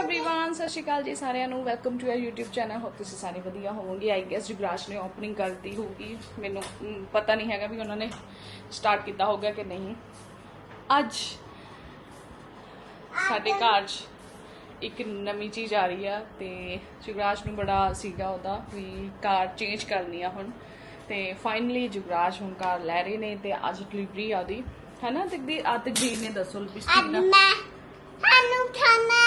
Everyone ਸਤਿ ਸ਼੍ਰੀ ਅਕਾਲ ਜੀ ਸਾਰਿਆਂ ਨੂੰ welcome to your YouTube channel ਹੋ ਤੁਸੀਂ ਸਾਰੇ ਵਧੀਆ ਹੋਵੋਗੇ ਆਈ ਗੈਸ ਜੁਗਰਾਜ ਨੇ ਓਪਨਿੰਗ ਕਰਤੀ ਹੋਊਗੀ ਮੈਨੂੰ ਮ, ਪਤਾ ਨਹੀਂ ਹੈਗਾ ਵੀ ਉਹਨਾਂ ਨੇ ਸਟਾਰਟ ਕੀਤਾ ਹੋਗਾ ਕਿ ਨਹੀਂ ਅੱਜ ਸਾਡੇ ਘਰ 'ਚ ਇੱਕ ਨਵੀਂ ਚੀਜ਼ ਆ ਰਹੀ ਆ ਤੇ ਜੁਗਰਾਜ ਨੂੰ ਬੜਾ ਸੀਗਾ ਉਹਦਾ ਵੀ ਕਾਰ ਚੇਂਜ ਕਰਨੀ ਆ ਹੁਣ ਤੇ ਫਾਈਨਲੀ ਜੁਗਰਾਜ ਹੁਣ ਕਾਰ ਲੈ ਰਹੇ ਨੇ ਤੇ ਅੱਜ ਡਿਲੀਵਰੀ ਆ ਉਹਦੀ ਹੈਨਾ ਤੇ ਆ ਤੇ ਜੀ ਨੇ ਦੱਸੋ ਲਿਪਸਟਿਕ ਦਾ ਮੈਂ ਸਾਨੂੰ ਖਾਣਾ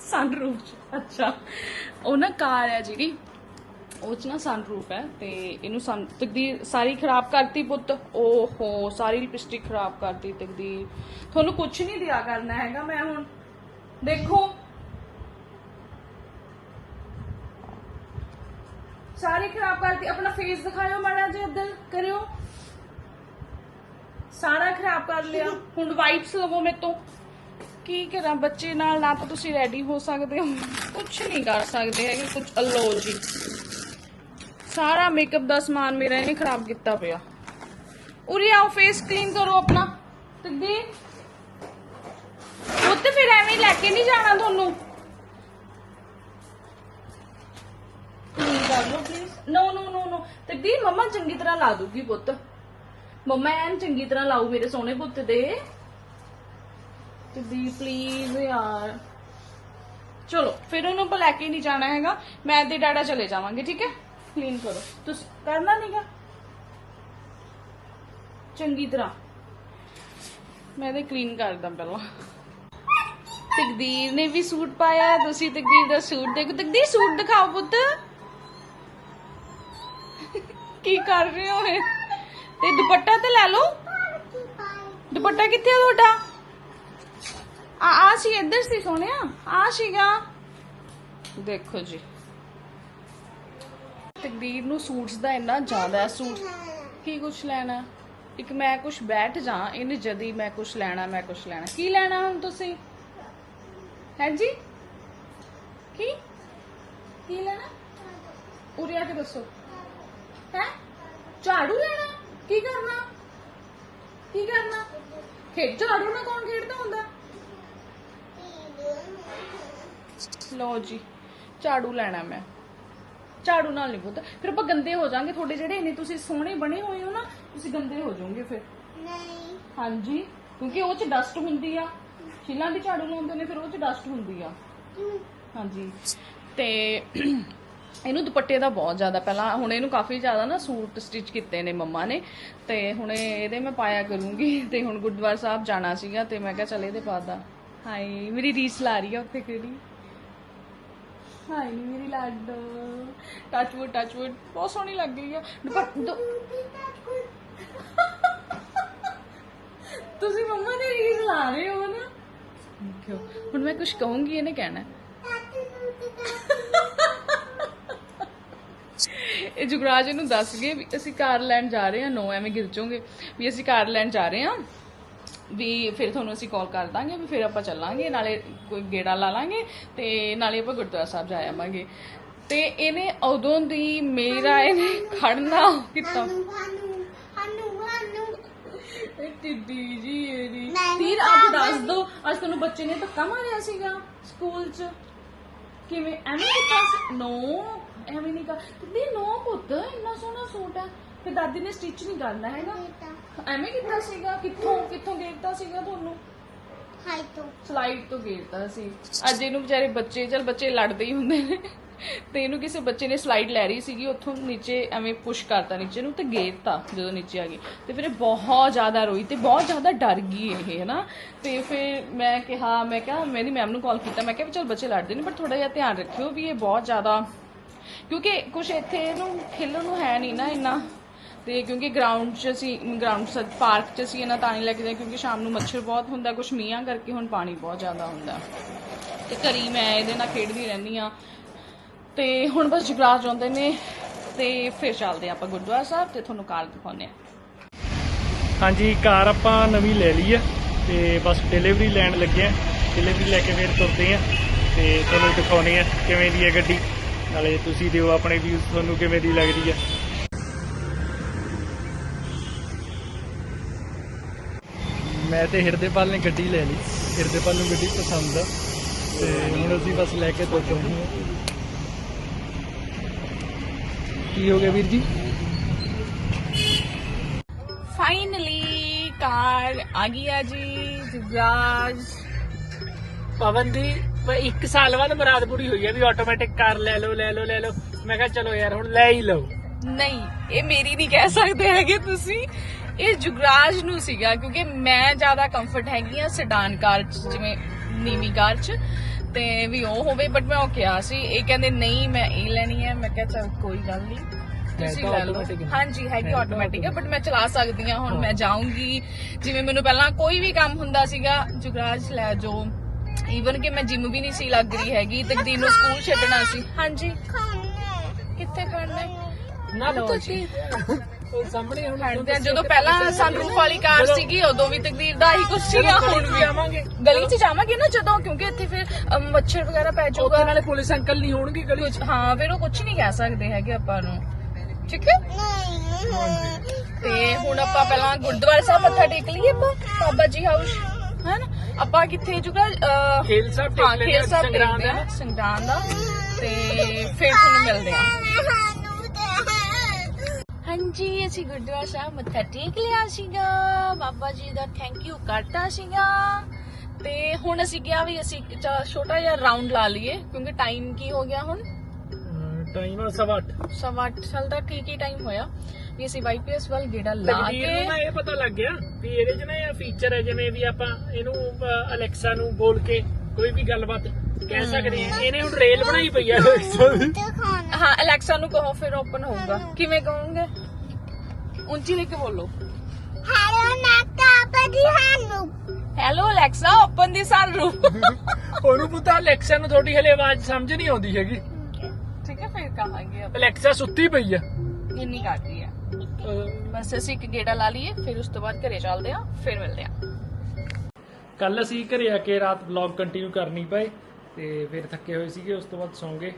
ਸਨਰੂਫ ਅੱਛਾ। ਉਹ ਨਾ ਕਾਰ ਹੈ ਜਿਹੜੀ, ਉਹ ਚ ਨਾ ਸਨਰੂਫ ਹੈ ਤੇ ਇਹਨੂੰ ਸਨ ਤਕਦੀਰ ਸਾਰੀ ਖਰਾਬ ਕਰਤੀ ਪੁੱਤ। ਓਹੋ, ਸਾਰੀ ਲਿਪਸਟਿਕ ਖਰਾਬ ਕਰਤੀ ਤਕਦੀਰ। ਤੁਹਾਨੂੰ ਕੁਝ ਨਹੀਂ ਦਿਆ ਕਰਨਾ ਹੈਗਾ ਮੈਂ ਹੁਣ। ਦੇਖੋ। ਸਾਰੀ ਖਰਾਬ ਕਰਤੀ। ਆਪਣਾ ਫੇਸ ਦਿਖਾਇਓ ਮਾੜਾ ਜਿਹਾ ਇੱਧਰ, ਕਰਿਓ। ਸਾਰਾ ਖਰਾਬ ਕਰ ਲਿਆ। ਹੁਣ ਵਾਈਪਸ ਲਵੋ ਮੇਰੇ ਤੋਂ। ਕੀ ਕਰਾਂ? ਬੱਚੇ ਨਾਲ ਨਾ ਤਾਂ ਤੁਸੀਂ ਰੈਡੀ ਹੋ ਸਕਦੇ ਹੋ। ਕੁਝ ਨਹੀਂ ਕਰ ਸਕਦੇ ਹੈਗੇ ਕੁਝ ਅਲੋ ਜੀ। ਸਾਰਾ ਮੇਕਅਪ ਦਾ ਸਮਾਨ ਮੇਰਾ ਇਹਨੇ ਖਰਾਬ ਕੀਤਾ ਪਿਆ। ਉਰੇ ਆਓ ਫੇਸ ਕਲੀਨ ਕਰੋ ਆਪਣਾ। ਤਕਦੀਰ ਉੱਤੇ ਫਿਰ ਐਵੇਂ ਲੈ ਕੇ ਨਹੀਂ ਜਾਣਾ ਤੁਹਾਨੂੰ? ਕਲੀਨ ਕਰ ਲਓ ਪਲੀਜ਼ ਨੋ ਨੋ ਨੋ ਨੋ ਤਕਦੀਰ ਮੰਮਾ ਚੰਗੀ ਤਰ੍ਹਾਂ ਲਾ ਦੂਗੀ ਪੁੱਤ। ਮੰਮਾ ਐਨ ਚੰਗੀ ਤਰ੍ਹਾਂ ਲਾਊ ਮੇਰੇ ਸੋਹਣੇ ਪੁੱਤ ਦੇ। ਤੇ ਦੀ ਪਲੀਜ਼ ਯਾਰ ਚਲੋ ਫਿਰ ਉਹਨੂੰ ਆਪਾਂ ਲੈ ਕੇ ਨਹੀਂ ਜਾਣਾ ਹੈਗਾ ਮੈਂ ਤੇ ਡਾਡਾ ਚਲੇ ਜਾਵਾਂਗੇ ਠੀਕ ਹੈ ਕਲੀਨ ਕਰੋ ਤੁਸੀਂ ਕਰਨਾ ਨਹੀਂਗਾ ਚੰਗੀ ਤਰ੍ਹਾਂ ਮੈਂ ਤੇ ਕਲੀਨ ਕਰਦਾ ਪਹਿਲਾਂ ਤਕਦੀਰ ਨੇ ਵੀ ਸੂਟ ਪਾਇਆ ਤੁਸੀਂ ਤਕਦੀਰ ਦਾ ਸੂਟ ਦੇਖੋ ਤਕਦੀਰ ਸੂਟ ਦਿਖਾਓ ਪੁੱਤ ਕੀ ਕਰ ਰਹੇ ਹੋ ਇਹ ਤੇ ਦੁਪੱਟਾ ਤੇ ਲੈ ਲਓ ਦੁਪੱਟਾ ਕਿੱਥੇ ਆ ਤੁਹਾਡਾ ਆ ਆ ਸੀ, ਇੱਧਰ ਸੀ ਸੋਹਣਿਆ ਆ ਸੀਗਾ। ਦੇਖੋ ਜੀ। ਤਕਦੀਰ ਨੂੰ ਸੂਟਸ ਦਾ ਇੰਨਾ ਜ਼ਿਆਦਾ ਹੈ, ਸੂਟ ਕੀ ਕੁਛ ਲੈਣਾ? ਇੱਕ ਮੈਂ ਕੁਛ ਬੈਠ ਜਾ ਇਹਨੇ ਜਦੀ ਮੈਂ ਕੁਛ ਲੈਣਾ, ਮੈਂ ਕੁਛ ਲੈਣਾ। ਕੀ ਲੈਣਾ ਹੁਣ ਤੁਸੀਂ? ਹੈ ਜੀ? ਕੀ? ਕੀ ਲੈਣਾ? ਉਰੇ ਆ ਕੇ ਦੱਸੋ। ਹੈ? ਝਾੜੂ ਲੈਣਾ? ਕੀ ਕਰਨਾ? ਕੀ ਕਰਨਾ? ਖੇਡ ਝਾੜੂ ਨਾਲ ਕੌਣ ਖੇਡਦਾ ਹੁੰਦਾ? ਲਓ ਜੀ ਝਾੜੂ ਲੈਣਾ ਮੈਂ। ਝਾੜੂ ਨਾਲ ਨਹੀਂ ਪੁੱਤ ਫਿਰ ਆਪਾਂ ਗੰਦੇ ਹੋ ਜਾਾਂਗੇ ਤੁਹਾਡੇ ਜਿਹੜੇ ਇੰਨੇ ਤੁਸੀਂ ਸੋਹਣੇ ਬਣੇ ਹੋਏ ਹੋ ਨਾ ਤੁਸੀਂ ਗੰਦੇ ਹੋ ਜਾਓਗੇ ਫਿਰ। ਨਹੀਂ। ਹਾਂਜੀ ਕਿਉਂਕਿ ਉਹ ਚ ਡਸਟ ਹੁੰਦੀ ਆ। ਛਿੱਲਾਂ ਦੀ ਝਾੜੂ ਲਾਉਂਦੇ ਨੇ ਫਿਰ ਉਹ ਚ ਡਸਟ ਹੁੰਦੀ ਆ। ਹਾਂਜੀ। ਤੇ ਇਹਨੂੰ ਦੁਪੱਟੇ ਦਾ ਬਹੁਤ ਜ਼ਿਆਦਾ ਪਹਿਲਾਂ ਹੁਣ ਇਹਨੂੰ ਕਾਫੀ ਜ਼ਿਆਦਾ ਨਾ ਸੂਟ ਸਟਿਚ ਕੀਤੇ ਨੇ ਮੰਮਾ ਨੇ। ਤੇ ਹੁਣ ਇਹਦੇ ਮੈਂ ਪਾਇਆ ਕਰੂੰਗੀ ਤੇ ਹੁਣ ਗੁਰਦੁਆਰਾ ਸਾਹਿਬ ਜਾਣਾ ਸੀਗਾ ਤੇ ਮੈਂ ਕਿਹਾ ਚਲ ਇਹਦੇ ਪਾਦਾ ਹਾਏ, ਮੇਰੀ ਰੀਸ ਲਾ ਰਹੀ ਆ ਉੱਥੇ ਕਿਹੜੀ ਹਾਏ ਨੀ ਮੇਰੀ ਲਾਡੋ। ਟੱਚਵੁੱਡ ਟੱਚਵੁੱਡ ਬਹੁਤ ਸੋਹਣੀ ਲੱਗ ਰਹੀ ਆ। ਦੁਪੱਟਾ ਤੁਸੀਂ ਮੰਮਾ ਦੀ ਰੀਸ ਲਾ ਰਹੇ ਹੋ ਨਾ? ਦੇਖਿਓ ਹੁਣ ਮੈਂ ਕੁਝ ਕਹੂੰਗੀ, ਇਹਨੇ ਕਹਿਣਾ ਇਹ ਜੁਗਰਾਜ ਇਹਨੂੰ ਦੱਸ ਗਏ ਵੀ ਅਸੀਂ ਕਾਰ ਲੈਣ ਜਾ ਰਹੇ ਹਾਂ, ਨੋ ਐਵੇਂ ਗਿਰ ਜਾਓਗੇ। ਵੀ ਅਸੀਂ ਕਾਰ ਲੈਣ ਜਾ ਰਹੇ ਹਾਂ। ਵੀ ਫਿਰ ਤੁਹਾਨੂੰ ਅਸੀਂ ਕਾਲ ਕਰ ਦਾਂਗੇ ਵੀ ਫਿਰ ਆਪਾਂ ਚੱਲਾਂਗੇ ਨਾਲੇ ਕੋਈ ਗੇੜਾ ਲਾ ਲਾਂਗੇ ਤੇ ਨਾਲੇ ਆਪਾਂ ਗੁਰਦੁਆਰਾ ਸਾਹਿਬ ਜਾ ਆਵਾਂਗੇ। ਤੇ ਇਹਨੇ ਉਦੋਂ ਦੀ ਮੇਰਾ ਇਹਨੇ ਖੜਨਾ ਕੀਤਾ। ਟਿੱਡੀ ਜੀ ਇਹਦੀ। ਨਹੀਂ, ਤੀਰ ਅੱਜ ਦੱਸ ਦੋ ਅੱਜ ਤੁਹਾਨੂੰ ਬੱਚੇ ਨੇ ਧੱਕਾ ਮਾਰਿਆ ਸੀਗਾ ਸਕੂਲ 'ਚ। ਕਿਵੇਂ ਐਵੇਂ ਕੀਤਾ ਨੋ ਐਵੇਂ ਨਹੀਂ ਕਰ ਕਿੰਨੀ ਨੋ ਪੁੱਤ ਇੰਨਾ ਸੋਹਣਾ ਸੂਟ ਹੈ। ਤੇ ਦਾਦੀ ਨੇ ਸਟਿਚ ਨਹੀਂ ਕਰਨਾ ਹੈਗਾ। ਐਵੇਂ ਕੀਤਾ ਸੀਗਾ? ਕਿੱਥੋਂ ਕਿੱਥੋਂ ਗੇਰਤਾ ਸੀਗਾ ਤੁਹਾਨੂੰ? ਹਾਈ ਤੋਂ। ਸਲਾਈਡ ਤੋਂ ਗੇਰਤਾ ਸੀ। ਅੱਜ ਇਹਨੂੰ ਵਿਚਾਰੇ ਬੱਚੇ ਚਲ ਬੱਚੇ ਲੜਦੇ ਹੀ ਹੁੰਦੇ ਨੇ। ਤੇ ਇਹਨੂੰ ਕਿਸੇ ਬੱਚੇ ਨੇ ਸਲਾਈਡ ਲੈ ਰਹੀ ਸੀਗੀ ਉੱਥੋਂ ਨੀਚੇ ਐਵੇਂ ਪੁਸ਼ ਕਰਤਾ ਨੀਚੇ ਨੂੰ ਤੇ ਗੇਰਤਾ ਜਦੋਂ ਨੀਚੇ ਆ ਗਈ। ਤੇ ਫਿਰ ਇਹ ਬਹੁਤ ਜ਼ਿਆਦਾ ਰੋਈ ਤੇ ਬਹੁਤ ਜ਼ਿਆਦਾ ਡਰ ਗਈ ਇਹ ਹੈ ਤੇ ਫਿਰ ਮੈਂ ਕਿਹਾ ਮੈਂ ਕਿਹਾ ਮੇਰੀ ਮੈਮ ਨੂੰ ਕਾਲ ਕੀਤਾ। ਮੈਂ ਕਿਹਾ ਵੀ ਚਲ ਬੱਚੇ ਲੜਦੇ ਨੇ ਪਰ ਥੋੜਾ ਜਿਹਾ ਧਿਆਨ ਰੱਖਿਓ ਵੀ ਇਹ ਬਹੁਤ ਜ਼ਿਆਦਾ ਕਿਉਂਕਿ ਕੁਝ ਇੱਥੇ ਇਹਨੂੰ ਖੇਲਣ ਨੂੰ ਹੈ ਨਹੀਂ ਨਾ ਇੰਨਾ। ਤੇ ਕਿਉਂਕਿ ਗਰਾਊਂਡ 'ਚ ਅਸੀਂ ਗਰਾਊਂਡ ਪਾਰਕ 'ਚ ਅਸੀਂ ਇਹਨਾਂ ਤਾਂ ਨਹੀਂ ਲੈ ਕਿਉਂਕਿ ਸ਼ਾਮ ਨੂੰ ਮੱਛਰ ਬਹੁਤ ਹੁੰਦਾ, ਕੁਛ ਮੀਂਹਾਂ ਕਰਕੇ ਹੁਣ ਪਾਣੀ ਬਹੁਤ ਜ਼ਿਆਦਾ ਹੁੰਦਾ। ਤੇ ਘਰੀ ਮੈਂ ਇਹਦੇ ਨਾਲ ਖੇਡਦੀ ਰਹਿੰਦੀ ਆ ਤੇ ਹੁਣ ਬਸ ਜਗਰਾਜ ਆਉਂਦੇ ਨੇ ਤੇ ਫਿਰ ਚੱਲਦੇ ਆਪਾਂ ਗੁਰਦੁਆਰਾ ਸਾਹਿਬ ਤੇ ਤੁਹਾਨੂੰ ਕਾਰ ਦਿਖਾਉਂਦੇ ਆ ਹਾਂਜੀ, ਕਾਰ ਆਪਾਂ ਨਵੀਂ ਲੈ ਲਈ ਆ ਤੇ ਬਸ ਡਿਲੀਵਰੀ ਲੈਣ ਲੱਗੇ ਆ ਡਿਲੀਵਰੀ ਲੈ ਕੇ ਫਿਰ ਤੁਰਦੇ ਆ ਤੇ ਤੁਹਾਨੂੰ ਦਿਖਾਉਣੇ ਆ ਕਿਵੇਂ ਦੀ ਹੈ ਗੱਡੀ। ਨਾਲੇ ਤੁਸੀਂ ਦਿਓ ਆਪਣੇ ਵਿਊਜ਼ ਤੁਹਾਨੂੰ ਕਿਵੇਂ ਦੀ ਲੱਗਦੀ ਹੈ। ਮੈਂ ਤੇ ਹਿਰਦੇਪਾਲ ਨੇ ਗੱਡੀ ਲੈ ਲਈ। ਹਿਰਦੇਪਾਲ ਨੂੰ ਗੱਡੀ ਪਸੰਦ ਆ। ਤੇ ਹੁਣ ਅਸੀਂ ਬਸ ਲੈ ਕੇ ਤੁਰ ਪਏ ਹਾਂ। ਕੀ ਹੋ ਗਿਆ ਵੀਰ ਜੀ? ਫਾਈਨਲੀ ਕਾਰ ਆ ਗਈ ਆ ਜੀ ਜੁਗਰਾਜ ਪਵਨ ਦੀ ਇੱਕ ਸਾਲ ਬਾਅਦ ਮੁਰਾਦ ਪੂਰੀ ਹੋਈ ਹੈ ਵੀ ਆਟੋਮੈਟਿਕ ਕਾਰ ਲੈ ਲਓ ਲੈ ਲਓ ਲੈ ਲਓ। ਮੈਂ ਕਿਹਾ ਚਲੋ ਯਾਰ ਹੁਣ ਲੈ ਹੀ ਲਓ। ਨਹੀਂ ਇਹ ਮੇਰੀ ਨਹੀਂ ਕਹਿ ਸਕਦੇ ਹੈਗੇ ਤੁਸੀਂ। ਇਹ ਜੁਗਰਾਜ ਨੂੰ ਸੀਗਾ ਕਿਉਂਕਿ ਮੈਂ ਜ਼ਿਆਦਾ ਕੰਫਰਟ ਹੈਗੀ ਆ ਸੈਡਾਨ ਕਾਰ ਚ ਜਿਵੇਂ ਨੀਵੀਂ ਕਾਰ ਚ ਤੇ ਵੀ ਉਹ ਹੋਵੇ ਬਟ ਮੈਂ ਉਹ ਕਿਹਾ ਸੀ ਇਹ ਕਹਿੰਦੇ ਨਹੀਂ ਮੈਂ ਇਹ ਲੈਣੀ ਹੈ ਮੈਂ ਕਿਹਾ ਚਲ ਕੋਈ ਗੱਲ ਨਹੀਂ ਤੁਸੀਂ ਲੈ ਲਓ। ਹਾਂਜੀ ਹੈਗੀ ਆਟੋਮੈਟਿਕ ਹੈ ਬਟ ਮੈਂ ਚਲਾ ਸਕਦੀ ਹਾਂ ਹੁਣ ਮੈਂ ਜਾਊਂਗੀ। ਜਿਵੇਂ ਮੈਨੂੰ ਪਹਿਲਾਂ ਕੋਈ ਵੀ ਕੰਮ ਹੁੰਦਾ ਸੀਗਾ ਜੁਗਰਾਜ ਲੈ ਜਾਓ। ਈਵਨ ਕਿ ਮੈਂ ਜਿਮ ਵੀ ਨਹੀਂ ਸੀ ਲੱਗ ਰਹੀ ਹੈਗੀ ਤਕਦੀਰ ਨੂੰ ਸਕੂਲ ਛੱਡਣਾ ਸੀ। ਹਾਂਜੀ। ਖਾਣੇ ਕਿੱਥੇ ਖੜਨਾ? ਨਾ ਜੀ। ਉਹ ਸਾਹਮਣੇ ਹੁਣ ਖੜਦੇ ਆ ਜਦੋਂ ਪਹਿਲਾਂ ਸਨਰੂਫ ਵਾਲੀ ਕਾਰ। ਸੀਗੀ ਉਦੋਂ ਵੀ ਤਕਦੀਰ ਦਾ ਹੀ ਕੁਝ ਸੀਗਾ ਹੁਣ ਵੀ ਜਾਵਾਂਗੇ ਗਲੀ 'ਚ ਜਾਵਾਂਗੇ ਨਾ ਜਦੋਂ ਕਿਉਂਕਿ ਇੱਥੇ ਫਿਰ ਅਮ, ਮੱਛਰ ਵਗੈਰਾ ਪੈ ਉੱਥੇ ਜਾਊਗਾ। ਨਾਲੇ ਪੁਲਿਸ ਅੰਕਲ ਨਹੀਂ ਹੋਣਗੇ ਗਲੀ ਕੁਝ ਹਾਂ ਫਿਰ ਉਹ ਕੁਝ ਨਹੀਂ ਕਹਿ ਸਕਦੇ ਹੈਗੇ ਆਪਾਂ ਨੂੰ। ਠੀਕ ਹੈ? ਤੇ ਹੁਣ ਆਪਾਂ ਪਹਿਲਾਂ ਗੁਰਦੁਆਰਾ ਸਾਹਿਬ ਮੱਥਾ ਟੇਕ ਲਈਏ ਆਪਾਂ ਬਾਬਾ ਜੀ ਹਾਊਸ। ਹੈ ਨਾ? ਆਪਾਂ ਕਿੱਥੇ ਜੁਗਾ ਖੇਲ ਸਾਹਿਬ ਹਾਂ ਟੇਕ ਲੈਣੇ ਸਾਹਿਬ ਸੰਗਰਾਮ ਟੇਕਦੇ ਦਾ। ਤੇ ਫਿਰ ਤੁਹਾਨੂੰ ਮਿਲਦੇ ਆ। ਹਾਂਜੀ ਅਸੀਂ ਗੁਰਦੁਆਰਾ ਸਾਹਿਬ ਮੱਥਾ ਟੇਕ ਲਿਆ ਸੀਗਾ। ਬਾਬਾ ਜੀ ਦਾ ਥੈਂਕ ਯੂ ਕਰਤਾ ਸੀਗਾ। ਤੇ ਹੁਣ ਅਸੀਂ ਕਿਹਾ ਵੀ ਅਸੀਂ ਛੋਟਾ ਜਿਹਾ ਰਾਉਂਡ ਲਾ ਲਈਏ ਕਿਉਂਕਿ ਟਾਈਮ ਕੀ ਹੋ ਗਿਆ ਹੁਣ? ਟਾਈਮ ਸਵਾ ਅੱਠ। ਸਵਾ ਅੱਠ ਸਾਲ ਦਾ ਕੀ ਕੀ ਟਾਈਮ ਹੋਇਆ? ਵੀ ਅਸੀਂ ਵਾਈਪੀਐਸ ਵੱਲ ਗੇੜਾ ਲਾ ਤਕਦੀਰ ਨੂੰ ਨਾ ਕੇ ਇਹ ਪਤਾ ਲੱਗ ਗਿਆ ਵੀ ਇਹਦੇ 'ਚ ਨਾ ਇਹ ਫੀਚਰ ਹੈ ਜਿਵੇਂ ਵੀ ਆਪਾਂ ਇਹਨੂੰ ਅਲੈਕਸਾ ਨੂੰ ਬੋਲ ਕੇ ਕੋਈ ਵੀ ਗੱਲਬਾਤ ਕਹਿ ਸਕਦੇ ਆ ਇਹਨੇ ਹੁਣ ਰੇਲ ਬਣਾਈ ਪਈ ਆ ਅਲੈਕਸਾ ਦੀ। ਹਾਂ ਅਲੈਕਸਾ ਨੂੰ ਕਹੋ ਫਿਰ ਓਪਨ ਹੋਊਗਾ। ਕਿਵੇਂ ਕਹੋਗੇ? ਉੱਚੀ ਲੈ ਕੇ ਬੋਲੋ। ਹੈਲੋ ਨਾਕਾ ਬਦੀ ਸਾਨੂੰ। Hello Alexa open the sunroof ਉਹਨੂੰ ਪਤਾ ਅਲੈਕਸਾ ਨੂੰ ਤੁਹਾਡੀ ਹਲੇ ਆਵਾਜ਼ ਸਮਝ ਨਹੀਂ ਆਉਂਦੀ ਹੈਗੀ। ਠੀਕ ਹੈ ਫਿਰ ਕਹਾਂਗੇ ਆਪਾਂ। ਅਲੈਕਸਾ ਸੁੱਤੀ ਪਈ ਆ। ਇੰਨੀ ਕਰਦੀ ਆ ਬਸ ਅਸੀਂ ਇੱਕ ਗੇੜਾ ਲਾ ਲਈਏ ਫਿਰ ਉਸ ਤੋਂ ਬਾਅਦ ਘਰੇ ਚੱਲਦੇ ਆ ਫਿਰ ਮਿਲਦੇ ਆ ਕੱਲ ਅਸੀਂ ਘਰੇ ਆ ਕੇ ਰਾਤ ਵਲੌਗ ਕੰਟੀਨਿਊ ਕਰ ਨਹੀਂ ਪਏ ਤੇ ਫਿਰ ਥੱਕੇ ਹੋਏ ਸੀਗੇ ਉਸ ਤੋਂ ਬਾਅਦ ਸੌਂ ਗਏ।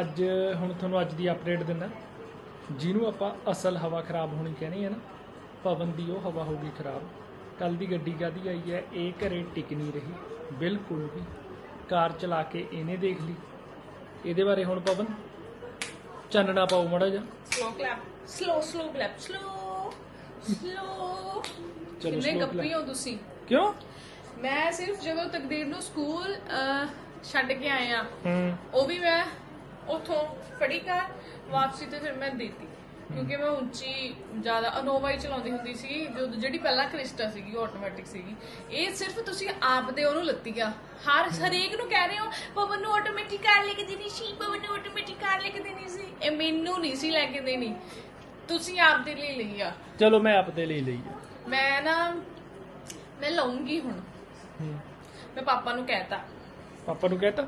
ਅੱਜ ਹੁਣ ਤੁਹਾਨੂੰ ਅੱਜ ਦੀ ਅਪਡੇਟ ਦਿੰਦਾ। ਜਿਹਨੂੰ ਆਪਾਂ ਅਸਲ ਹਵਾ ਖਰਾਬ ਹੋਣੀ ਕਹਿੰਦੇ ਆ ਨਾ ਪਵਨ ਦੀ ਉਹ ਹਵਾ ਹੋ ਗਈ ਖਰਾਬ। ਕੱਲ ਦੀ ਗੱਡੀ ਕਾਦੀ ਆਈ ਹੈ? ਇਹ ਘਰੇ ਟਿਕ ਨਹੀਂ ਰਹੀ। ਬਿਲਕੁਲ ਵੀ। ਕਾਰ ਚਲਾ ਕੇ ਇਹਨੇ ਦੇਖ ਲਈ। ਇਹਦੇ ਬਾਰੇ ਹੁਣ ਪਵਨ ਚਾਨਣਾ ਪਾਓ ਮੜਾ ਜਾ slow clap slow slow clap slow slow ਚਲੋ ਕਿੰਨੇ slow ਗੱਪੀ clap। ਹੋ ਤੁਸੀਂ? ਕਿਉਂ? ਮੈਂ ਸਿਰਫ ਜਦੋਂ ਤਕਦੀਰ ਨੂੰ ਸਕੂਲ ਅਹ, ਛੱਡ ਕੇ ਆਏ ਆ ਹੂੰ। ਉਹ ਵੀ ਮੈਂ ਉਥੋਂ ਫੜੀ ਕਰ। ਵਾਪਸੀ ਤੇ ਫਿਰ ਮੈਂ ਦੇਤੀ ਕਿਉਂਕਿ ਮੈਂ ਉੱਚੀ ਜ਼ਿਆਦਾ ਅਨੋਵਾ ਹੀ ਚਲਾਉਂਦੀ ਹੁੰਦੀ ਸੀ ਜੋ ਜਿਹੜੀ ਪਹਿਲਾਂ ਕ੍ਰਿਸਟਾ ਸੀਗੀ ਆਟੋਮੈਟਿਕ ਸੀਗੀ। ਇਹ ਸਿਰਫ ਤੁਸੀਂ ਆਪ ਦੇ ਉਹਨੂੰ ਲੱਤੀ ਆ। ਹਰ ਹਰੇਕ ਨੂੰ ਕਹਿ ਰਹੇ ਹੋ ਪਵਨ ਨੂੰ ਆਟੋਮੈਟਿਕ ਕਾਰ ਲੈ ਕੇ ਦੇਣੀ ਸੀ ਪਵਨ ਨੂੰ ਆਟੋਮੈਟਿਕ ਕਾਰ ਲੈ ਕੇ ਦੇਣੀ ਸੀ। ਇਹ ਮੈਨੂੰ ਨਹੀਂ ਸੀ ਲੈ ਕੇ ਦੇਣੀ। ਤੁਸੀਂ ਆਪ ਦੇ ਲਈ ਲਈ ਆ। ਚਲੋ ਮੈਂ ਆਪਦੇ ਲਈ ਲਈ ਆ। ਮੈਂ ਨਾ ਮੈਂ ਲਊਂਗੀ ਹੁਣ। ਹੂੰ। ਮੈਂ ਪਾਪਾ ਨੂੰ ਕਹਿਤਾ। ਪਾਪਾ ਨੂੰ ਕਹਤਾ?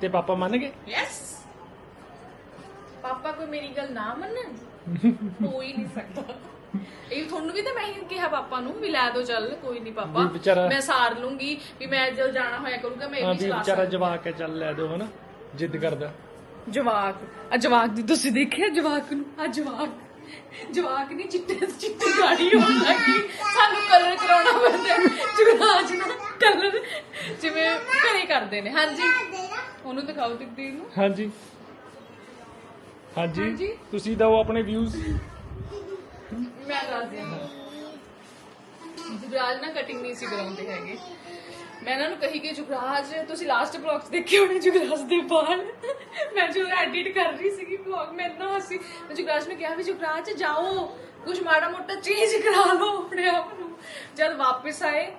ਤੇ ਪਾਪਾ ਮੰਨ ਗਏ? ਯੈਸ ਪਾਪਾ ਕੋਈ ਮੇਰੀ ਗੱਲ ਨਾ ਮੰਨਣ? ਹੋ ਹੀ ਨਹੀਂ ਸਕਦਾ। ਇਹ ਤੁਹਾਨੂੰ ਵੀ ਤਾਂ ਮੈਂ ਹੀ ਕਿਹਾ ਪਾਪਾ ਨੂੰ ਵੀ ਲੈ ਦੋ ਚੱਲ ਕੋਈ ਨਹੀਂ ਪਾਪਾ। ਵਿਚਾਰਾ- ਮੈਂ ਸਾਰ ਲੂੰਗੀ ਵੀ ਮੈਂ ਜਦ ਜਾਣਾ ਹੋਇਆ ਕਰੂਗਾ ਮੈਂ ਇਹ ਵੀ ਵੀ ਚਲਾ ਵਿਚਾਰਾ ਸਕਦਾ ਜਵਾਕ ਹੈ ਚੱਲ ਲੈ ਦੋ ਹਨਾ ਜਿੱਦ ਕਰਦਾ। ਜਵਾਕ। ਆ ਜਵਾਕ ਦੀ ਤੁਸੀਂ ਦੇਖਿਆ ਜਵਾਕ ਨੂੰ? ਆ ਜਵਾਕ। ਜਵਾਕ ਨਹੀਂ ਚਿੱਟੇ ਚਿੱਟੀ ਗਾੜੀ ਹੋਣ ਲੱਗੀ। ਸਾਨੂੰ ਕਲਰ ਕਰਾਉਣਾ ਪੈਂਦਾ ਜੁਗਰਾਜ ਨੂੰ ਕਲਰ ਜਿਵੇਂ ਘਰੇ ਕਰਦੇ ਨੇ। ਹਾਂਜੀ। ਉਹਨੂੰ ਦਿਖਾਓ ਤਕਦੀਰ ਨੂੰ। ਹਾਂਜੀ। ਹਾਂਜੀ। ਤੁਸੀਂ ਦਿਓ ਆਪਣੇ ਵਿਊਜ਼ ਮੈਂ ਦੱਸਦੀ ਹਾਂ। ਜੁਗਰਾਜ ਨਾ ਕਟਿੰਗ ਨਹੀਂ ਸੀ ਕਰਾਉਂਦੇ ਹੈਗੇ। ਮੈਂ ਇਹਨਾਂ ਨੂੰ ਕਹੀ ਕਿ ਜੁਗਰਾਜ ਤੁਸੀਂ ਲਾਸਟ ਬਲੌਗਸ ਦੇਖੇ ਹੋਣੇ ਜੁਗਰਾਜ ਦੇ ਬਾਲ ਮੈਂ ਜੋ ਐਡਿਟ ਕਰ ਰਹੀ ਸੀਗੀ ਬਲੌਗ ਮੈਂ ਨਾ ਹੱਸੀ। ਮੈਂ ਜੁਗਰਾਜ ਨੂੰ ਕਿਹਾ ਵੀ ਜੁਗਰਾਜ ਜਾਓ। ਕੁਝ ਮਾੜਾ ਮੋਟਾ ਚੇਂਜ ਕਰਾ ਲਓ ਆਪਣੇ ਆਪ ਨੂੰ। ਜਦ ਵਾਪਸ ਆਏ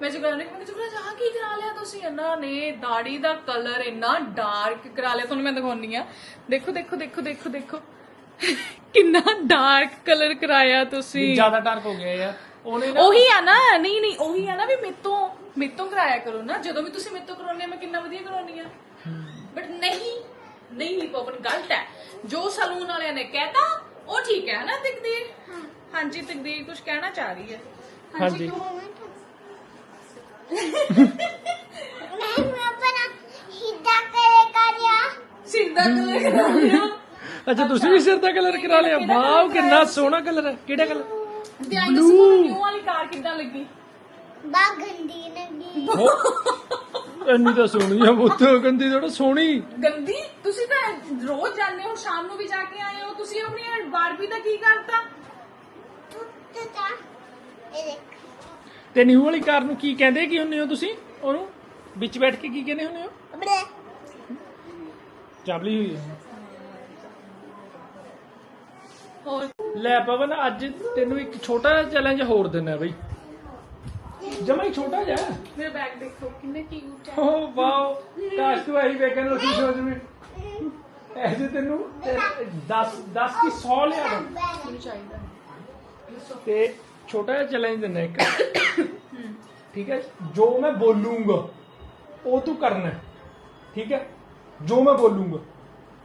ਮੈਂ ਜੁਗਰਾਜ ਨੂੰ ਕਿਹਾ ਜੁਗਰਾਜ ਆ ਕੀ ਕਰਾ ਲਿਆ ਤੁਸੀਂ? ਇਹਨਾਂ ਨੇ ਦਾੜੀ ਦਾ ਕਲਰ ਇੰਨਾ ਡਾਰਕ ਕਰਾ ਲਿਆ। ਤੁਹਾਨੂੰ ਮੈਂ ਦਿਖਾਉਣੀ ਆ। ਦੇਖੋ ਦੇਖੋ ਦੇਖੋ ਦੇਖੋ ਦੇਖੋ। ਕਿੰਨਾ ਡਾਰਕ ਕਲਰ ਕਰਾਇਆ ਤੁਸੀਂ। ਜ਼ਿਆਦਾ ਡਾਰਕ ਹੋ ਗਿਆ ਯਾਰ। ਉਹਨੇ ਨਾ ਉਹੀ ਆ ਨਾ ਨਹੀਂ ਨਹੀਂ ਉਹੀ ਆ ਨਾ ਵੀ ਮੇਤੋਂ ਮੇਤੋਂ ਕਰਾਇਆ ਕਰੋ ਨਾ। ਜਦੋਂ ਵੀ ਤੁਸੀਂ ਮੇਤੋਂ ਕਰਾਉਣੀ ਆ ਮੈਂ ਕਿੰਨਾ ਵਧੀਆ ਕਰਾਉਣੀ ਆ। ਬਟ ਨਹੀਂ ਨਹੀਂ ਪਵਨ ਗਲਤ ਹੈ। ਜੋ ਸਲੂਨ ਵਾਲਿਆਂ ਨੇ ਕਹਿਤਾ ਉਹ ਠੀਕ ਹੈ ਨਾ ਤਕਦੀਰ ਹਾਂਜੀ ਤਕਦੀਰ ਕੁਝ ਕਹਿਣਾ ਚਾਹ ਰਹੀ ਹੈ। ਹਾਂਜੀ ਮੈਂ ਆਪਣਾ ਹਿੱਦਾ ਕਰੇ ਕਰਿਆ ਸਿੱਧਾ ਕਲਰ ਕਰਾ ਲਿਆ। ਅੱਛਾ ਤੁਸੀਂ ਵੀ ਸਿਰ ਦਾ ਕਲਰ ਕਰਾ ਲਿਆ? ਵਾਓ ਕਿੰਨਾ ਸੋਹਣਾ ਕਲਰ ਹੈ। ਕਿਹੜਾ ਕਲਰ? ਤੇ ਆਈ ਦੱਸੋ ਨਿਊ ਵਾਲੀ ਕਾਰ ਕਿੱਦਾਂ ਲੱਗੀ? ਬਾ ਗੰਦੀ ਲੱਗੀ ਇੰਨੀ ਤਾਂ ਸੋਹਣੀ ਆ ਪੁੱਤ ਗੰਦੀ ਥੋੜਾ ਸੋਹਣੀ। ਗੰਦੀ? ਤੁਸੀਂ ਤਾਂ ਰੋਜ਼ ਜਾਂਦੇ ਹੋ ਸ਼ਾਮ ਨੂੰ ਵੀ ਜਾ ਕੇ ਆਏ ਹੋ। ਤੁਸੀਂ ਆਪਣੀ ਬਾਰਬੀ ਦਾ ਕੀ ਕਰਤਾ? ਇਹ ਦੇਖ। ਤੇ ਨਿਊ ਵਾਲੀ ਕਾਰ ਨੂੰ ਕੀ ਕਹਿੰਦੇ ਕੀ ਹੁੰਦੇ ਹੋ ਤੁਸੀਂ? ਉਹਨੂੰ ਵਿੱਚ ਬੈਠ ਕੇ ਕੀ ਕਹਿੰਦੇ ਹੁੰਦੇ ਹੋ? ਬੜੇ। ਚਾਬਲੀ ਹੋਈ ਹੈ। ਹੋਰ। ਲੈ ਪਵਨ ਅੱਜ ਤੈਨੂੰ ਇੱਕ ਛੋਟਾ ਚੈਲੰਜ ਹੋਰ ਦਿੰਨਾ ਬਈ। ਜਮਾ ਹੀ ਛੋਟਾ ਜਿਹਾ ਮੇਰਾ ਬੈਗ ਦੇਖੋ ਕਿੰਨੇ ਕਿਊਟ ਹੈ। Oh wow. ਕਾਸ਼ ਤੂੰ ਆਹੀ ਵੇਖਣ ਨੂੰ ਕੀ ਸੋਚ ਮੈਂ ਐਸੇ ਤੈਨੂੰ 10 10 ਕੀ 100 ਲਿਆ ਦੋ ਮੈਨੂੰ ਚਾਹੀਦਾ। ਤੇ ਛੋਟਾ ਜਿਹਾ ਚੈਲੰਜ ਦਿੰਨਾ ਇੱਕ। ਠੀਕ ਹੈ? ਜੋ ਮੈਂ ਬੋਲੂੰਗਾ ਉਹ ਤੂੰ ਕਰਨਾ ਹੈ। ਠੀਕ ਹੈ? ਜੋ ਮੈਂ ਬੋਲੂੰਗਾ।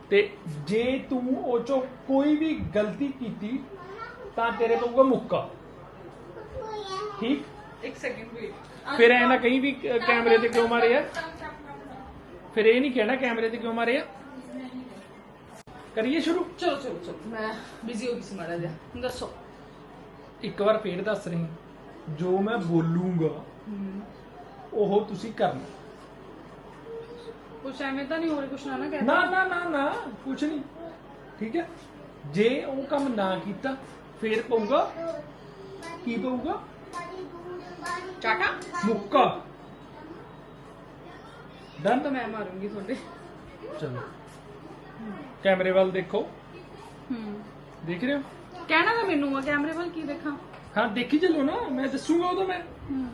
ਤੇ ਜੇ ਤੂੰ ਉਹ ਚੋਂ ਕੋਈ ਵੀ ਗਲਤੀ ਕੀਤੀ ਤਾਂ ਤੇਰੇ ਪਊਗਾ ਮੁੱਕਾ। ਠੀਕ? ਇੱਕ ਸੈਕਿੰਡ ਵੇਟ ਫਿਰ ਐ ਨਾ ਕहीं ਵੀ ਕੈਮਰੇ ਤੇ ਕਿਉਂ ਮਾਰੇ ਆ ਫਿਰ ਇਹ ਨਹੀਂ ਕਹਿਣਾ ਕੈਮਰੇ ਤੇ ਕਿਉਂ ਮਾਰੇ ਆ ਕਰੀਏ ਸ਼ੁਰੂ? ਚਲੋ ਚਲੋ ਚਲੋ। ਮੈਂ ਬਿਜ਼ੀ ਹੋ ਗਈ ਸੀ ਮਾੜਾ ਜਿਹਾ। ਦੱਸੋ। ਇੱਕ ਵਾਰ ਫੇਰ ਦੱਸ ਰਹੀ ਜੋ ਮੈਂ ਬੋਲੂੰਗਾ ਉਹ ਤੁਸੀਂ ਕਰਨਾ। ਕੁਛ ਐਵੇਂ ਤਾਂ ਨਹੀਂ ਹੋ ਰਿਹਾ ਕੁਛ ਨਾ ਨਾ ਕਹਿ ਨਾ ਨਾ ਨਾ ਨਾ ਕੁਛ ਨਹੀਂ। ਠੀਕ ਹੈ? ਜੇ ਉਹ ਕੰਮ ਨਾ ਕੀਤਾ ਫੇਰ ਪਊਗਾ? ਕੀ ਪਊਗਾ? ਚਾਟਾ। ਮੁੱਕਾ। ਤਾਂ ਮੈਂ ਮਾਰੂੰਗੀ ਤੁਹਾਡੇ। ਚਲੋ। ਕੈਮਰੇ ਵੱਲ ਦੇਖੋ। ਹੂੰ। ਦੇਖ ਰਹੇ ਹੋ? ਕਹਿਣਾ ਤਾਂ ਮੈਨੂੰ ਆ ਕੈਮਰੇ ਵੱਲ ਕੀ ਦੇਖਾਂ? ਹਾਂ ਦੇਖੀ ਚੱਲੋ ਨਾ ਮੈਂ ਦੱਸੂਗਾ ਉਹ ਤਾਂ ਮੈਂ। ਹੂੰ।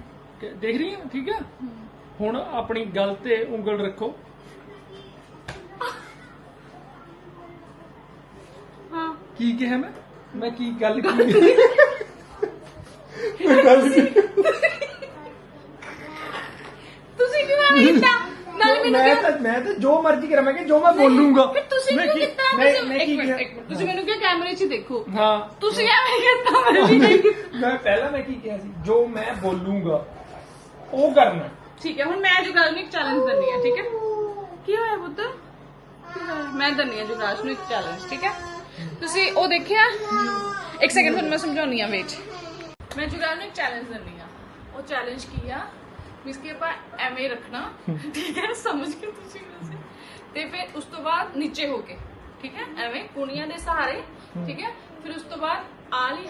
ਕਿ- ਦੇਖ ਰਹੀ ਹਾਂ ਠੀਕ ਹੈ। ਹੁਣ ਆਪਣੀ ਗੱਲ ਤੇ ਉਂਗਲ ਰੱਖੋ। ਹਾਂ। ਕੀ ਕਿਹਾ ਮੈਂ? ਮੈਂ ਕੀ ਗੱਲ ਕੀ ਮੈਂ ਗੱਲ ਤੁਸੀਂ ਕਿਉਂ ਐਵੇਂ ਕੀਤਾ? ਨਾਲੇ ਮੈਨੂੰ ਮੈਂ ਕਿਹਾ ਤਾਂ ਮੈਂ ਤਾਂ ਜੋ ਮਰਜ਼ੀ ਕਰਾਂ ਮੈਂ ਕਿ ਜੋ ਮੈਂ ਬੋਲੂੰਗਾ। ਫਿਰ ਮੈਂ ਕਿਉਂ ਕੀ- ਕੀਤਾ ਮੈਂ ਮੈਨੂੰ- ਮੈਂ ਇੱਕ ਕੀ ਮਿੰਟ, ਕਿਹਾ ਇੱਕ ਮਿੰਟ, ਤੁਸੀਂ ਮੈਨੂੰ ਕਿਹਾ ਕੈਮਰੇ 'ਚ ਹੀ ਦੇਖੋ ਹਾਂ ਤੁਸੀਂ ਐਵੇਂ ਕੀਤਾ ਮੈਂ ਵੀ ਨਹੀਂ ਕੀਤਾ ਮੈਂ ਪਹਿਲਾਂ ਮੈਂ ਕੀ ਕਿਹਾ ਸੀ ਜੋ ਮੈਂ ਬੋਲੂੰਗਾ ਉਹ ਕਰਨਾ ਠੀਕ ਹੈ ਹੁਣ ਮੈਂ ਜੁਗਰਾਜ ਨੂੰ ਇੱਕ ਚੈਲੰਜ ਦਿੰਨੀ ਆ ਠੀਕ ਹੈ ਕੀ ਹੋਇਆ ਪੁੱਤ ਕੀ ਹੋਇਆ? ਮੈਂ ਦਿੰਨੀ ਆ ਜੁਗਰਾਜ ਨੂੰ ਇੱਕ ਚੈਲੰਜ ਠੀਕ ਹੈ ਤੁਸੀਂ ਉਹ ਦੇਖਿਆ ਇੱਕ ਸੈਕਿੰਡ ਤੁਹਾਨੂੰ ਮੈਂ ਸਮਝਾਉਣੀ ਆ ਵੇਟ ਮੈਂ ਜੁਗਰਾਜ ਨੂੰ ਇੱਕ ਚੈਲੰਜ ਦਿੰਨੀ ਆ ਉਹ ਚੈਲੰਜ ਕੀ ਆ ਮਿਸ ਕਿ ਆਪਾਂ ਐਵੇਂ ਰੱਖਣਾ ਠੀਕ ਹੈ ਸਮਝ ਕੇ ਤੁਸੀਂ ਵੈਸੇ ਤੇ ਫਿਰ ਉਸ ਤੋਂ ਬਾਅਦ ਨੀਚੇ ਹੋ ਕੇ ਠੀਕ ਹੈ? ਐਵੇਂ ਕੁਣੀਆਂ ਦੇ ਸਹਾਰੇ ਠੀਕ ਹੈ? ਫਿਰ ਉਸ ਤੋਂ ਬਾਅਦ ਆਲੀ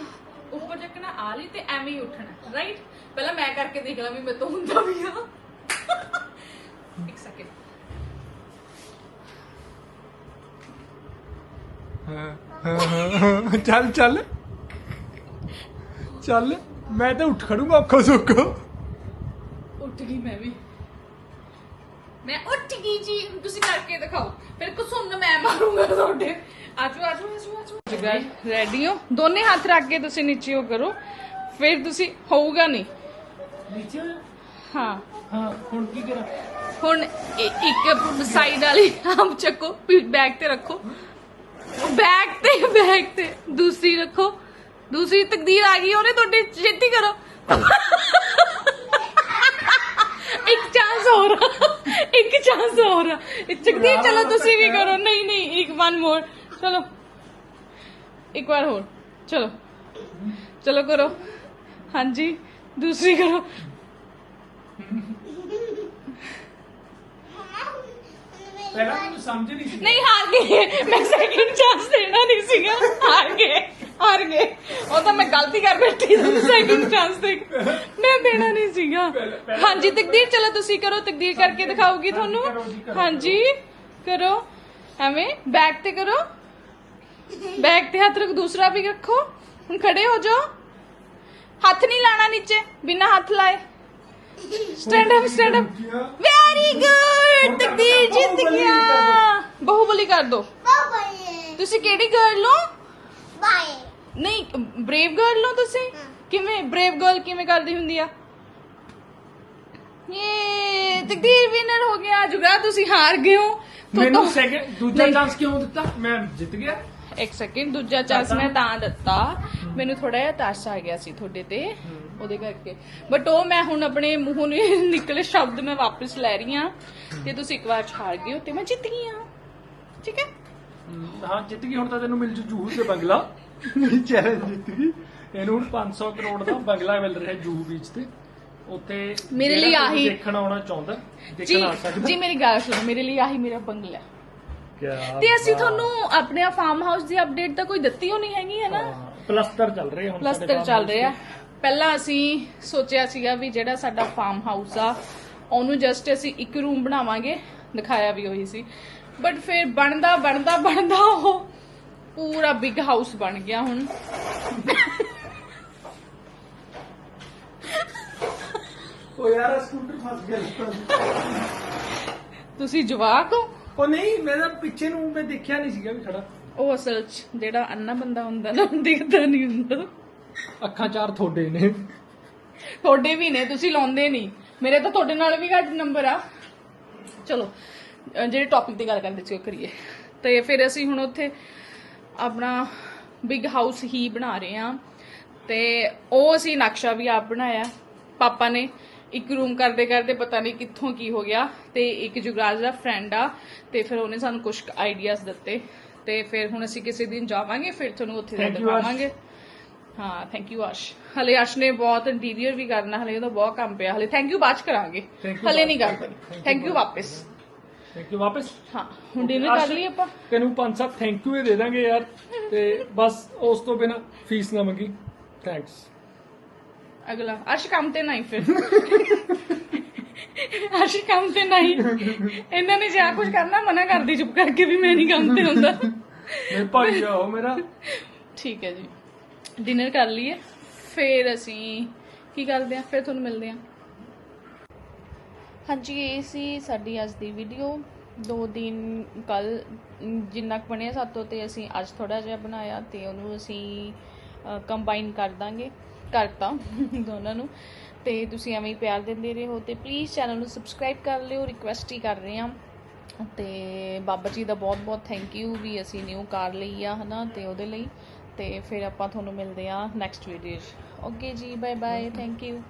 ਉੱਪਰ ਚੱਕਣਾ ਆਲੀ ਤੇ ਐਵੇਂ ਹੀ ਉੱਠਣਾ ਰਾਈਟ ਪਹਿਲਾਂ ਮੈਂ ਕਰਕੇ ਦੇਖ ਲਾਂ ਵੀ ਮੈਂ ਤੋਂ ਹੁੰਦਾ ਵੀ ਆ। ਇੱਕ ਸੈਕਿੰਡ ਚੱਲ ਚੱਲ। ਚੱਲ ਮੈਂ ਤਾਂ ਉੱਠ ਖੜੂੰਗਾ ਔਖਾ ਸੌਖਾ। ਉੱਠ ਗਈ ਮੈਂ ਵੀ। ਮੈਂ ਉੱਠ ਗਈ ਜੀ ਹੁਣ ਤੁਸੀਂ ਕਰਕੇ ਦਿਖਾਓ ਫਿਰ ਕੁਝ ਸੁਣ ਮੈਂ ਮਾਰੂੰਗਾ ਤੁਹਾਡੇ ਆਜੋ ਆਜੋ ਆਜੋ ਆਜੋ ਰੈਡੀ ਹੋ ਦੋਨੇ ਹੱਥ ਰੱਖ ਕੇ ਤੁਸੀਂ ਨੀਚੇ ਹੋ ਕਰੋ ਫਿਰ ਤੁਸੀਂ ਹੋਊਗਾ ਨਹੀਂ ਨੀਚੇ ਹੋ ਜਾ। ਹਾਂ ਹਾਂ ਹੁਣ ਕੀ ਕਰਾਂ ਹੁਣ ਇ- ਇੱਕ ਸਾਈਡ ਵਾਲੀ ਆਮ ਚੱਕੋ ਬੈਗ ਤੇ ਰੱਖੋ ਬੈਗ ਤੇ ਬੈਗ ਤੇ ਦੂਸਰੀ ਰੱਖੋ ਦੂਸਰੀ ਤਕਦੀਰ ਆ ਗਈ ਉਹਨੇ ਤੁਹਾਡੀ ਛੇਤੀ ਕਰੋ ਇੱਕ ਚਾਂਸ ਹੋਰ ਇੱਕ ਚਾਂਸ ਹੋਰ ਤਕਦੀਰ ਚਲੋ ਤੁਸੀਂ ਵੀ ਕਰੋ ਨਹੀਂ ਨਹੀਂ ਇੱਕ ਵਨ ਮੋਰ ਚਲੋ ਇੱਕ ਵਾਰ ਹੋਰ ਚਲੋ ਚਲੋ ਕਰੋ ਹਾਂਜੀ ਦੂਸਰੀ ਕਰੋ ਪਹਿਲਾਂ ਮੈਨੂੰ ਸਮਝ ਨਹੀਂ ਸੀ ਨਹੀਂ ਹਾਰ ਗਏ ਮੈਂ ਸੈਕਿੰਡ ਚਾਂਸ ਦੇਣਾ ਨਹੀਂ ਸੀਗਾ ਹਾਰ ਗਏ ਹਾਰ ਗਏ ਉਹ ਤਾਂ ਮੈਂ ਗਲਤੀ ਕਰ ਬੈਠੀ ਸੀ ਸੈਕਿੰਡ ਚਾਂਸ ਦੇ ਮੈਂ ਦੇਣਾ ਨਹੀਂ ਸੀਗਾ ਹਾਂਜੀ ਤਕਦੀਰ ਚਲੋ ਤੁਸੀਂ ਕਰੋ ਤਕਦੀਰ ਕਰਕੇ ਦਿਖਾਉਗੀ ਤੁਹਾਨੂੰ ਕਰੋ ਜੀ, ਕਰੋ, ਹਾਂਜੀ ਕਰੋ ਐਵੇਂ ਬੈਕ ਤੇ ਕਰੋ ਬੈਕ ਤੇ ਹੱਥ ਰੱਖ ਦੂਸਰਾ ਵੀ ਰੱਖੋ ਹੁਣ ਖੜੇ ਹੋ ਜਾਓ ਹੱਥ ਨਹੀਂ ਲਾਣਾ ਨੀਚੇ ਬਿਨਾ ਹੱਥ ਲਾਏ stand up stand up very good ਤਕਦੀਰ ਜਿੱਤ ਗਿਆ ਬਾਹੂਬਲੀ ਕਰ ਦੋ ਬਾਏ ਤੁਸੀਂ ਕਿਹੜੀ ਗਰਲ ਹੋ ਬਾਏ ਨਹੀਂ ਬ੍ਰੇਵ ਗਰਲ ਹੋ ਤੁਸੀਂ? ਕਿਵੇਂ ਬ੍ਰੇਵ ਗਰਲ ਕਿਵੇਂ ਕਰਦੀ ਹੁੰਦੀ ਆ? ਇਹ ਤਕਦੀਰ ਵਿਨਰ ਹੋ ਗਿਆ ਜੁਗਾ ਤੁਸੀਂ ਹਾਰ ਗਏ ਹੋ। ਤੋ ਮੈਨੂੰ ਤੋ- ਸੈਕਿੰਡ ਦੂਜਾ ਨਹੀਂ। ਚਾਂਸ ਕਿਉਂ ਦਿੱਤਾ? ਮੈਂ ਜਿੱਤ ਗਿਆ। ਇੱਕ ਸੈਕਿੰਡ ਦੂਜਾ ਚਾਂਸ ਮੈਂ ਤਾਂ ਦਿੱਤਾ। ਮੈਨੂੰ ਥੋੜਾ ਜਿਹਾ ਤਰਸ ਆ ਗਿਆ ਸੀ ਤੁਹਾਡੇ ਤੇ ਉਹਦੇ ਕਰਕੇ। ਬਟ ਉਹ ਮੈਂ ਹੁਣ ਆਪਣੇ ਮੂੰਹੋਂ ਨਹੀਂ ਨਿਕਲੇ ਸ਼ਬਦ ਮੈਂ ਵਾਪਸ ਲੈ ਰਹੀ ਹਾਂ। ਤੇ ਤੁਸੀਂ ਇੱਕ ਵਾਰ ਹਾਰ ਗਏ ਹੋ ਤੇ ਮੈਂ ਜਿੱਤ ਗਈ ਹਾਂ। ਠੀਕ ਹੈ? ਹਾਂ ਜਿੱਤ ਗਈ ਹੁਣ ਤਾਂ ਤੈਨੂੰ ਮਿਲ ਜੂ ਜੂਹੂ ਤੇ ਬੰਗਲਾ। ਚੈਲੰਜ ਜਿੱਤ ਗਈ। ਇਹਨੂੰ ਹੁਣ 500 ਕਰੋੜ ਦਾ ਬੰਗਲਾ ਮਿਲ ਰਿਹਾ ਜੂਹੂ ਬੀਚ ਤੇ। ਉੱਥੇ ਮੇਰੇ ਜਿਹੜਾ ਲਈ ਕੋਈ ਆਹੀ- ਦੇਖਣ ਆਉਣਾ ਚਾਹੁੰਦਾ ਜੀ ਦੇਖਣ ਆ ਸਕਦਾ। ਜੀ ਮੇਰੀ ਗੱਲ ਸੁਣੋ ਮੇਰੇ ਲਈ ਆਹੀ ਮੇਰਾ ਬੰਗਲਾ ਕਿਆ ਤੇ ਅਸੀਂ ਬਾਤ। ਤੁਹਾਨੂੰ ਆਪਣੇ ਫਾਰਮ ਹਾਊਸ ਦੀ ਅਪਡੇਟ ਤਾਂ ਕੋਈ ਦਿੱਤੀ ਹੋ ਨਹੀਂ ਹੈਗੀ ਹੈ ਨਾ? ਹਾਂ, ਪਲਸਤਰ ਚੱਲ ਰਹੇ ਹੁਣ ਸਾਡੇ ਪਲਸਤਰ ਚੱਲ ਰਿਹਾ ਤੇ। ਪਹਿਲਾਂ ਅਸੀਂ ਸੋਚਿਆ ਸੀਗਾ ਵੀ ਜਿਹੜਾ ਸਾਡਾ ਫਾਰਮ ਹਾਊਸ ਆ ਉਹਨੂੰ ਜਸਟ ਅਸੀਂ ਇੱਕ ਰੂਮ ਬਣਾਵਾਂਗੇ ਦਿਖਾਇਆ ਵੀ ਉਹੀ ਸੀ। ਬਟ ਫਿਰ ਬਣਦਾ ਬਣਦਾ ਬਣਦਾ ਉਹ ਪੂਰਾ ਬਿਗ ਹਾਊਸ ਬਣ ਗਿਆ ਹੁਣ। ਉਹ ਯਾਰ ਸਕੂਟਰ ਫਸ ਗਿਆ ਤੁਸੀਂ ਜਵਾਕ ਹੋ? ਉਹ ਨਹੀਂ ਮੈਂ ਤਾਂ ਪਿੱਛੇ ਨੂੰ ਮੈਂ ਦੇਖਿਆ ਨਹੀਂ ਸੀਗਾ ਵੀ ਖੜਾ। ਉਹ ਅਸਲ 'ਚ ਜਿਹੜਾ ਅੰਨਾ ਬੰਦਾ ਹੁੰਦਾ ਨਾ ਉਹ ਦਿਖਦਾ ਨਹੀਂ ਹੁੰਦਾ। ਅੱਖਾਂ ਚਾਰ ਥੋੜੇ ਨੇ। ਤੁਹਾਡੇ ਵੀ ਨੇ ਤੁਸੀਂ ਲਾਉਂਦੇ ਨਹੀਂ। ਮੇਰੇ ਤਾਂ ਤੁਹਾਡੇ ਨਾਲ ਵੀ ਘੱਟ ਨੰਬਰ ਆ। ਚਲੋ ਜਿਹੜੇ ਟੌਪਿਕ ਦੀ ਗੱਲ ਕਰਦੇ ਸੀ ਉਹ ਕਰੀਏ। ਤੇ ਫਿਰ ਅਸੀਂ ਹੁਣ ਉੱਥੇ ਆਪਣਾ ਬਿਗ ਹਾਊਸ ਹੀ ਬਣਾ ਰਹੇ ਆ ਤੇ ਉਹ ਅਸੀਂ ਨਕਸ਼ਾ ਵੀ ਆਪ ਬਣਾਇਆ। ਪਾਪਾ ਨੇ ਇੱਕ ਰੂਮ ਕਰਦੇ ਕਰਦੇ ਪਤਾ ਨਹੀਂ ਕਿੱਥੋਂ ਕੀ ਹੋ ਗਿਆ ਤੇ ਇੱਕ ਜੁਗਰਾਜ ਦਾ ਫਰੈਂਡ ਆ ਤੇ ਫਿਰ ਉਹਨੇ ਸਾਨੂੰ ਕੁਝ ਆਈਡੀਆਜ਼ ਦਿੱਤੇ। ਤੇ ਫਿਰ ਹੁਣ ਅਸੀਂ ਕਿਸੇ ਦਿਨ ਜਾਵਾਂਗੇ ਫਿਰ ਤੁਹਾਨੂੰ ਉੱਥੇ ਆਸ਼। ਦਿਖਾਵਾਂਗੇ। ਹਾਂ ਥੈਂਕ ਯੂ ਆਸ਼ ਹਲੇ ਆਸ਼ ਨੇ ਬਹੁਤ ਇੰਟੀਰੀਅਰ ਵੀ ਕਰਨਾ ਹਲੇ ਉਹਦਾ ਬਹੁਤ ਕੰਮ ਪਿਆ। ਹਲੇ ਥੈਂਕ ਯੂ ਬਾਅਦ ਚ ਕਰਾਂਗੇ। ਹਲੇ ਨਹੀਂ Thank you ਥੈਂਕ ਯੂ ਵਾਪਸ। ਥੈਂਕ ਯੂ ਵਾਪਸ। ਹਾਂ ਹੁਣ ਡਿਨਰ ਕਰ ਲਈ ਆਪਾਂ। ਤੈਨੂੰ ਪੰਜ ਸੱਤ ਥੈਂਕ ਯੂ ਹੀ ਦੇ ਦਾਂਗੇ ਯਾਰ। ਤੇ ਬਸ ਉਸ ਤੋਂ ਬਿਨਾ ਫੀਸ ਨਾ ਮੰਗੀ। ਥੈਂਕਸ ਅਗਲਾ ਅਰਸ਼ ਕੰਮ ਤੇ ਨਹੀਂ ਫਿਰ। ਅਰਸ਼ ਕੰਮ ਤੇ ਨਹੀਂ। ਇਹਨਾਂ ਨੇ ਜਾ ਕੁਝ ਕਰਨਾ ਮਨਾ ਕਰਦੀ ਚੁੱਪ ਕਰਕੇ ਵੀ ਮੈਂ ਨਹੀਂ ਕੰਮ ਤੇ ਹੁੰਦਾ ਮੇਰੇ ਭਾਈ ਉਹ ਮੇਰਾ। ਠੀਕ ਹੈ ਜੀ। ਡਿਨਰ ਕਰ ਲਈਏ। ਫਿਰ ਅਸੀਂ ਕੀ ਕਰਦੇ ਆ ਫਿਰ ਤੁਹਾਨੂੰ ਮਿਲਦੇ ਆ ਹਾਂਜੀ ਇਹ ਸੀ ਸਾਡੀ ਅੱਜ ਦੀ ਵੀਡੀਓ ਦੋ ਦਿਨ ਕੱਲ ਜਿੰਨਾ ਕੁ ਬਣਿਆ ਸਾਤੋਂ ਤੇ ਅਸੀਂ ਅੱਜ ਥੋੜਾ ਜਿਹਾ ਬਣਾਇਆ ਤੇ ਉਹਨੂੰ ਅਸੀਂ ਕੰਬਾਈਨ ਕਰ ਦਾਂਗੇ। ਕਰਤਾ ਦੋਨਾਂ ਨੂੰ। ਤੇ ਤੁਸੀਂ ਐਵੇਂ ਹੀ ਪਿਆਰ ਦਿੰਦੇ ਰਹੋ ਤੇ ਪਲੀਜ਼ ਚੈਨਲ ਨੂੰ ਸਬਸਕ੍ਰਾਈਬ ਕਰ ਲਿਓ ਰਿਕਵੈਸਟ ਹੀ ਕਰ ਰਹੇ ਹਾਂ। ਤੇ ਬਾਬਾ ਜੀ ਦਾ ਬਹੁਤ ਬਹੁਤ ਥੈਂਕ ਯੂ ਵੀ ਅਸੀਂ ਨਿਊ ਕਾਰ ਲਈ ਆ ਹਨਾ ਤੇ ਉਹਦੇ ਲਈ। ਤੇ ਫਿਰ ਆਪਾਂ ਤੁਹਾਨੂੰ ਮਿਲਦੇ ਆ ਨੈਕਸਟ ਵੀਡੀਓ 'ਚ। ਓਕੇ ਜੀ ਬਾਏ ਬਾਏ ਥੈਂਕ ਯੂ